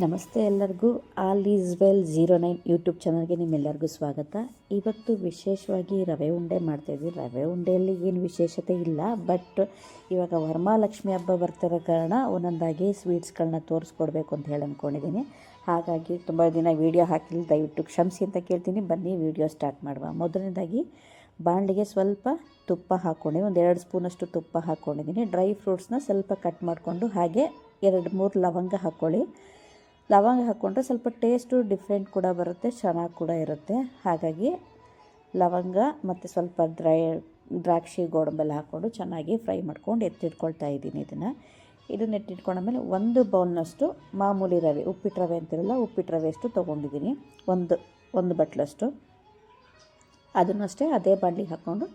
ನಮಸ್ತೆ ಎಲ್ಲರಿಗೂ all is well zero nine YouTube ಚಾನಲ್ಗೆ ನಿಮ್ಮೆಲ್ಲರಿಗೂ ಸ್ವಾಗತ. ಇವತ್ತು ವಿಶೇಷವಾಗಿ ರವೆ ಉಂಡೆ ಮಾಡ್ತಾಯಿದ್ವಿ ರವೆ ಉಂಡೆಯಲ್ಲಿ ಏನು ವಿಶೇಷತೆ ಇಲ್ಲ, ಬಟ್ ಇವಾಗ ವರಮಹಾಲಕ್ಷ್ಮಿ ಹಬ್ಬ ಬರ್ತಿರೋ ಕಾರಣ ಒಂದೊಂದಾಗಿ ಸ್ವೀಟ್ಸ್ಗಳನ್ನ ತೋರಿಸ್ಕೊಡ್ಬೇಕು ಅಂತ ಹೇಳಿ ಅಂದ್ಕೊಂಡಿದ್ದೀನಿ ಹಾಗಾಗಿ ತುಂಬ ದಿನ ವೀಡಿಯೋ ಹಾಕಿಲ್ಲ, ದಯವಿಟ್ಟು ಕ್ಷಮಿಸಿ ಅಂತ ಕೇಳ್ತೀನಿ. ಬನ್ನಿ, ವೀಡಿಯೋ ಸ್ಟಾರ್ಟ್ ಮಾಡುವ. ಮೊದಲನೇದಾಗಿ ಬಾಣಲಿಗೆ ಸ್ವಲ್ಪ ತುಪ್ಪ ಹಾಕ್ಕೊಂಡಿದ್ದೀನಿ. ಒಂದು ಎರಡು ಸ್ಪೂನಷ್ಟು ತುಪ್ಪ ಹಾಕ್ಕೊಂಡಿದ್ದೀನಿ. ಡ್ರೈ ಫ್ರೂಟ್ಸ್ನ ಸ್ವಲ್ಪ ಕಟ್ ಮಾಡಿಕೊಂಡು ಹಾಗೆ ಎರಡು ಮೂರು ಲವಂಗ ಹಾಕ್ಕೊಳ್ಳಿ. ಲವಂಗ ಹಾಕ್ಕೊಂಡ್ರೆ ಸ್ವಲ್ಪ ಟೇಸ್ಟು ಡಿಫ್ರೆಂಟ್ ಕೂಡ ಬರುತ್ತೆ, ಚೆನ್ನಾಗಿ ಕೂಡ ಇರುತ್ತೆ. ಹಾಗಾಗಿ ಲವಂಗ ಮತ್ತು ಸ್ವಲ್ಪ ಡ್ರೈ ದ್ರಾಕ್ಷಿ, ಗೋಡಂಬೆಲ್ಲ ಹಾಕ್ಕೊಂಡು ಚೆನ್ನಾಗಿ ಫ್ರೈ ಮಾಡ್ಕೊಂಡು ಎತ್ತಿಟ್ಕೊಳ್ತಾ ಇದ್ದೀನಿ ಇದನ್ನು. ಇದನ್ನ ಎತ್ತಿಟ್ಕೊಂಡಾದ್ಮೇಲೆ ಒಂದು ಬೌಲ್ನಷ್ಟು ಮಾಮೂಲಿ ರವೆ, ಉಪ್ಪಿಟ್ಟು ರವೆ ಅಂತಿರಲ್ಲ, ಉಪ್ಪಿಟ್ಟು ರವೆ ಅಷ್ಟು ತೊಗೊಂಡಿದ್ದೀನಿ. ಒಂದು ಒಂದು ಬಟ್ಲಷ್ಟು. ಅದನ್ನು ಅಷ್ಟೇ ಅದೇ ಬಾಂಡ್ಲಿಗೆ ಹಾಕ್ಕೊಂಡು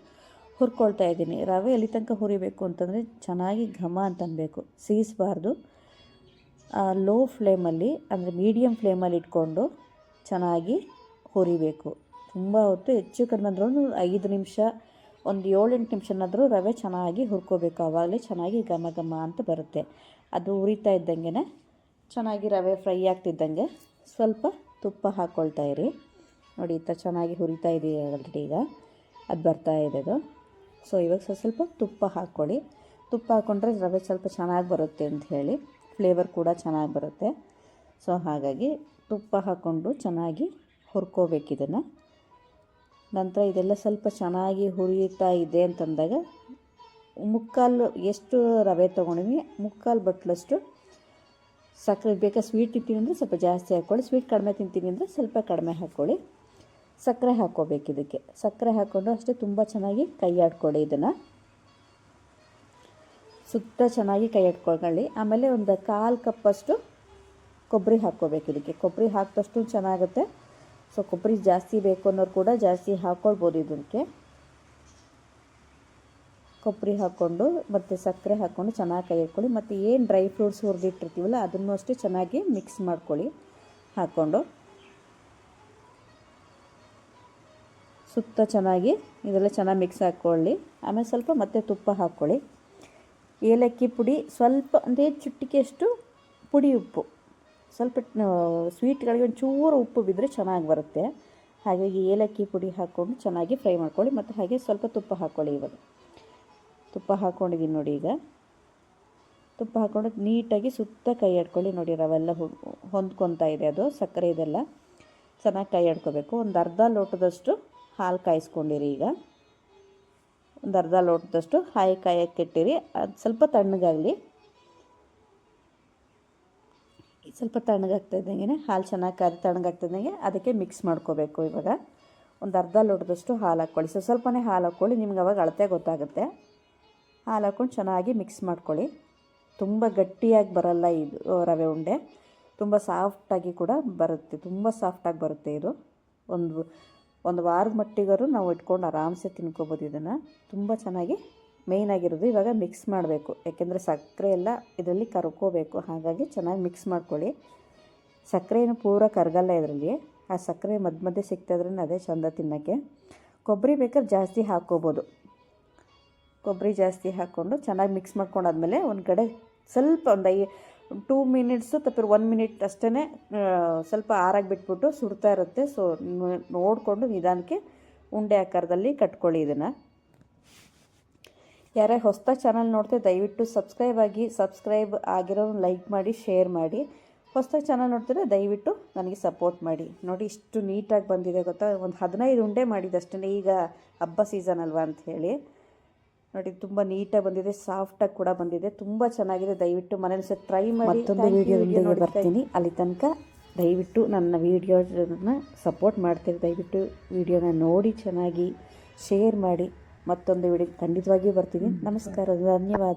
ಹುರ್ಕೊಳ್ತಾ ಇದ್ದೀನಿ. ರವೆ ಎಲ್ಲಿ ತನಕ ಹುರಿಬೇಕು ಅಂತಂದರೆ ಚೆನ್ನಾಗಿ ಘಮ ಅಂತ ಅನ್ಬೇಕು. ಸೀಸಬಾರ್ದು. ಲೋ ಫ್ಲೇಮಲ್ಲಿ ಅಂದರೆ ಮೀಡಿಯಮ್ ಫ್ಲೇಮಲ್ಲಿ ಇಟ್ಕೊಂಡು ಚೆನ್ನಾಗಿ ಹುರಿಬೇಕು. ತುಂಬ ಹೊತ್ತು ಹೆಚ್ಚು ಕಡಿಮೆ ಅಂದ್ರೂ ಐದು ನಿಮಿಷ, ಒಂದು ಏಳೆಂಟು ನಿಮಿಷನಾದರೂ ರವೆ ಚೆನ್ನಾಗಿ ಹುರ್ಕೋಬೇಕು. ಆವಾಗಲೇ ಚೆನ್ನಾಗಿ ಘಮ ಘಮ ಅಂತ ಬರುತ್ತೆ. ಅದು ಉರಿತಾ ಇದ್ದಂಗೆ ಚೆನ್ನಾಗಿ ರವೆ ಫ್ರೈ ಆಗ್ತಿದ್ದಂಗೆ ಸ್ವಲ್ಪ ತುಪ್ಪ ಹಾಕ್ಕೊಳ್ತಾ ಇರಿ. ನೋಡಿ, ಈ ಥರ ಚೆನ್ನಾಗಿ ಹುರಿತಾ ಇದೆಯಾ ಈಗ. ಅದು ಬರ್ತಾ ಇದೆ ಅದು. ಸೊ ಇವಾಗ ಸ್ವಲ್ಪ ಸ್ವಲ್ಪ ತುಪ್ಪ ಹಾಕ್ಕೊಳ್ಳಿ. ತುಪ್ಪ ಹಾಕ್ಕೊಂಡ್ರೆ ರವೆ ಸ್ವಲ್ಪ ಚೆನ್ನಾಗಿ ಬರುತ್ತೆ ಅಂತ ಹೇಳಿ. ಫ್ಲೇವರ್ ಕೂಡ ಚೆನ್ನಾಗಿ ಬರುತ್ತೆ. ಸೊ, ಹಾಗಾಗಿ ತುಪ್ಪ ಹಾಕ್ಕೊಂಡು ಚೆನ್ನಾಗಿ ಹುರ್ಕೋಬೇಕು ಇದನ್ನು. ನಂತರ ಇದೆಲ್ಲ ಸ್ವಲ್ಪ ಚೆನ್ನಾಗಿ ಹುರಿಯುತ್ತಾ ಇದೆ ಅಂತಂದಾಗ ಮುಕ್ಕಾಲು ಎಷ್ಟು ರವೆ ತೊಗೊಂಡಿವಿ? ಮುಕ್ಕಾಲು ಬಟ್ಲಷ್ಟು ಸಕ್ಕರೆ ಬೇಕಾ? ಸ್ವೀಟ್ ತಿಂತೀನಿ ಅಂದರೆ ಸ್ವಲ್ಪ ಜಾಸ್ತಿ ಹಾಕ್ಕೊಳ್ಳಿ. ಸ್ವೀಟ್ ಕಡಿಮೆ ತಿಂತೀನಿ ಅಂದರೆ ಸ್ವಲ್ಪ ಕಡಿಮೆ ಹಾಕ್ಕೊಳ್ಳಿ. ಸಕ್ಕರೆ ಹಾಕ್ಕೋಬೇಕು ಇದಕ್ಕೆ. ಸಕ್ಕರೆ ಹಾಕ್ಕೊಂಡು ಅಷ್ಟೇ ತುಂಬ ಚೆನ್ನಾಗಿ ಕೈ ಆಡ್ಕೊಳ್ಳಿ ಇದನ್ನು. ಸುತ್ತ ಚೆನ್ನಾಗಿ ಕೈ ಇಟ್ಕೊಳ್ಳಿ ಆಮೇಲೆ ಒಂದು ಕಾಲು ಕಪ್ಪಷ್ಟು ಕೊಬ್ಬರಿ ಹಾಕ್ಕೋಬೇಕು ಇದಕ್ಕೆ. ಕೊಬ್ಬರಿ ಹಾಕಿದಷ್ಟು ಚೆನ್ನಾಗುತ್ತೆ. ಸೊ, ಕೊಬ್ಬರಿ ಜಾಸ್ತಿ ಬೇಕು ಅನ್ನೋರು ಕೂಡ ಜಾಸ್ತಿ ಹಾಕ್ಕೊಳ್ಬೋದು ಇದಕ್ಕೆ. ಕೊಬ್ಬರಿ ಹಾಕ್ಕೊಂಡು ಮತ್ತು ಸಕ್ಕರೆ ಹಾಕ್ಕೊಂಡು ಚೆನ್ನಾಗಿ ಕೈ ಇಟ್ಕೊಳ್ಳಿ ಮತ್ತು ಏನು ಡ್ರೈ ಫ್ರೂಟ್ಸ್ ಹುರಿದಿಟ್ಟಿರ್ತೀವಲ್ಲ, ಅದನ್ನು ಅಷ್ಟು ಚೆನ್ನಾಗಿ ಮಿಕ್ಸ್ ಮಾಡ್ಕೊಳ್ಳಿ. ಹಾಕ್ಕೊಂಡು. ಸುತ್ತ ಚೆನ್ನಾಗಿ ಇದೆಲ್ಲ ಚೆನ್ನಾಗಿ ಮಿಕ್ಸ್ ಹಾಕ್ಕೊಳ್ಳಿ. ಆಮೇಲೆ ಸ್ವಲ್ಪ ಮತ್ತೆ ತುಪ್ಪ ಹಾಕ್ಕೊಳ್ಳಿ. ಏಲಕ್ಕಿ ಪುಡಿ, ಸ್ವಲ್ಪ ಅಂದರೆ ಚುಟ್ಟಿಕೆಯಷ್ಟು ಪುಡಿ ಉಪ್ಪು. ಸ್ವಲ್ಪ ಸ್ವೀಟ್ಗಳಿಗೆ ಒಂಚೂರು ಉಪ್ಪು ಬಿದ್ದರೆ ಚೆನ್ನಾಗಿ ಬರುತ್ತೆ. ಹಾಗಾಗಿ ಏಲಕ್ಕಿ ಪುಡಿ ಹಾಕ್ಕೊಂಡು ಚೆನ್ನಾಗಿ ಫ್ರೈ ಮಾಡ್ಕೊಳ್ಳಿ. ಮತ್ತು ಹಾಗೆ ಸ್ವಲ್ಪ ತುಪ್ಪ ಹಾಕ್ಕೊಳ್ಳಿ ಇವಾಗ. ತುಪ್ಪ ಹಾಕ್ಕೊಂಡಿದ್ದೀನಿ ನೋಡಿ ಈಗ. ತುಪ್ಪ ಹಾಕ್ಕೊಂಡು ನೀಟಾಗಿ ಸುತ್ತ ಕೈ ಆಡ್ಕೊಳ್ಳಿ ನೋಡಿ ರವೆಲ್ಲ ಹೊಂದ್ಕೊತಾ ಇದೆ ಅದು, ಸಕ್ಕರೆ ಇದೆಲ್ಲ. ಚೆನ್ನಾಗಿ ಕೈ ಆಡ್ಕೋಬೇಕು. ಒಂದು ಅರ್ಧ ಲೋಟದಷ್ಟು ಹಾಲು ಕಾಯಿಸ್ಕೊಂಡಿರಿ ಈಗ. ಒಂದು ಅರ್ಧ ಲೋಟದಷ್ಟು ಹಾಯಿ ಕಾಯಕ್ಕೆ ಇಟ್ಟಿರಿ. ಅದು ಸ್ವಲ್ಪ ತಣ್ಣಗಾಗಲಿ. ಸ್ವಲ್ಪ ತಣ್ಣಗಾಗ್ತಿದ್ದಂಗೆ ಹಾಲು ಚೆನ್ನಾಗಿ ಕಾದು ತಣ್ಣಗಾಗ್ತಿದ್ದಂಗೆ ಅದಕ್ಕೆ ಮಿಕ್ಸ್ ಮಾಡ್ಕೋಬೇಕು ಇವಾಗ. ಒಂದು ಅರ್ಧ ಲೋಟದಷ್ಟು ಹಾಲು ಹಾಕ್ಕೊಳ್ಳಿ. ಸೊ ಸ್ವಲ್ಪನೇ ಹಾಲು ಹಾಕ್ಕೊಳ್ಳಿ. ನಿಮ್ಗೆ ಅವಾಗ ಅಳತೆ ಗೊತ್ತಾಗುತ್ತೆ. ಹಾಲು ಹಾಕ್ಕೊಂಡು ಚೆನ್ನಾಗಿ ಮಿಕ್ಸ್ ಮಾಡ್ಕೊಳ್ಳಿ. ತುಂಬ ಗಟ್ಟಿಯಾಗಿ ಬರಲ್ಲ ಇದು ರವೆ ಉಂಡೆ. ತುಂಬ ಸಾಫ್ಟಾಗಿ ಕೂಡ ಬರುತ್ತೆ. ತುಂಬ ಸಾಫ್ಟಾಗಿ ಬರುತ್ತೆ ಇದು. ಒಂದು ಒಂದು ವಾರದ ಮಟ್ಟಿಗಾರು ನಾವು ಇಟ್ಕೊಂಡು ಆರಾಮ್ಸೆ ತಿನ್ಕೋಬೋದು ಇದನ್ನು. ತುಂಬ ಚೆನ್ನಾಗಿ ಮೇಯ್ನ್ ಆಗಿರೋದು ಇವಾಗ ಮಿಕ್ಸ್ ಮಾಡಬೇಕು. ಯಾಕೆಂದರೆ ಸಕ್ಕರೆ ಎಲ್ಲ ಇದರಲ್ಲಿ ಕರ್ಕೋಬೇಕು. ಹಾಗಾಗಿ ಚೆನ್ನಾಗಿ ಮಿಕ್ಸ್ ಮಾಡ್ಕೊಳ್ಳಿ. ಸಕ್ಕರೆ ಏನು ಪೂರ ಕರಗಲ್ಲ ಇದರಲ್ಲಿ. ಆ ಸಕ್ಕರೆ ಮಧ್ಯ ಮಧ್ಯೆ ಸಿಗ್ತಾಯಿದ್ರೆ ಅದೇ ಚಂದ ತಿನ್ನೋಕ್ಕೆ. ಕೊಬ್ಬರಿ ಬೇಕಾದ್ರೆ ಜಾಸ್ತಿ ಹಾಕ್ಕೋಬೋದು. ಕೊಬ್ಬರಿ ಜಾಸ್ತಿ ಹಾಕ್ಕೊಂಡು ಚೆನ್ನಾಗಿ ಮಿಕ್ಸ್ ಮಾಡ್ಕೊಂಡಾದ್ಮೇಲೆ ಒಂದು ಕಡೆ ಸ್ವಲ್ಪ ಒಂದು ಐ ಟೂ ಮಿನಿಟ್ಸು ತಪ್ಪಿರ ಒನ್ ಮಿನಿಟ್ ಅಷ್ಟೇ ಸ್ವಲ್ಪ ಆರಾಗಿ ಬಿಟ್ಬಿಟ್ಟು ಸುಡ್ತಾ ಇರುತ್ತೆ. ಸೊ ನೋಡಿಕೊಂಡು ನಿಧಾನಕ್ಕೆ ಉಂಡೆ ಆಕಾರದಲ್ಲಿ ಕಟ್ಕೊಳ್ಳಿ ಇದನ್ನು. ಯಾರೇ ಹೊಸ ಚಾನಲ್ ನೋಡ್ತೆ ದಯವಿಟ್ಟು ಸಬ್ಸ್ಕ್ರೈಬ್ ಆಗಿ, ಸಬ್ಸ್ಕ್ರೈಬ್ ಆಗಿರೋ ಲೈಕ್ ಮಾಡಿ, ಶೇರ್ ಮಾಡಿ. ಹೊಸದಾಗಿ ಚಾನಲ್ ನೋಡ್ತಿದ್ರೆ ದಯವಿಟ್ಟು ನನಗೆ ಸಪೋರ್ಟ್ ಮಾಡಿ. ನೋಡಿ, ಇಷ್ಟು ನೀಟಾಗಿ ಬಂದಿದೆ ಗೊತ್ತಾ? ಒಂದು ಹದಿನೈದು ಉಂಡೆ ಮಾಡಿದಷ್ಟೇ ಈಗ ಹಬ್ಬ ಸೀಸನ್ ಅಲ್ವಾ ಅಂತ ಹೇಳಿ ನೋಡಿ ತುಂಬ ನೀಟಾಗಿ ಬಂದಿದೆ ಸಾಫ್ಟಾಗಿ ಕೂಡ ಬಂದಿದೆ ತುಂಬ ಚೆನ್ನಾಗಿದೆ. ದಯವಿಟ್ಟು ಮನೇಲಿ ಸಹ ಟ್ರೈ ಮಾಡಿ. ಮತ್ತೊಂದು ವೀಡಿಯೋ ಬರ್ತೀನಿ. ಅಲ್ಲಿ ತನಕ ದಯವಿಟ್ಟು ನನ್ನ ವೀಡಿಯೋನ ಸಪೋರ್ಟ್ ಮಾಡ್ತೀರಿ. ದಯವಿಟ್ಟು ವೀಡಿಯೋನ ನೋಡಿ ಚೆನ್ನಾಗಿ ಶೇರ್ ಮಾಡಿ. ಮತ್ತೊಂದು ವಿಡಿಯೋ ಖಂಡಿತವಾಗಿಯೂ ಬರ್ತೀನಿ. ನಮಸ್ಕಾರ. ಧನ್ಯವಾದ.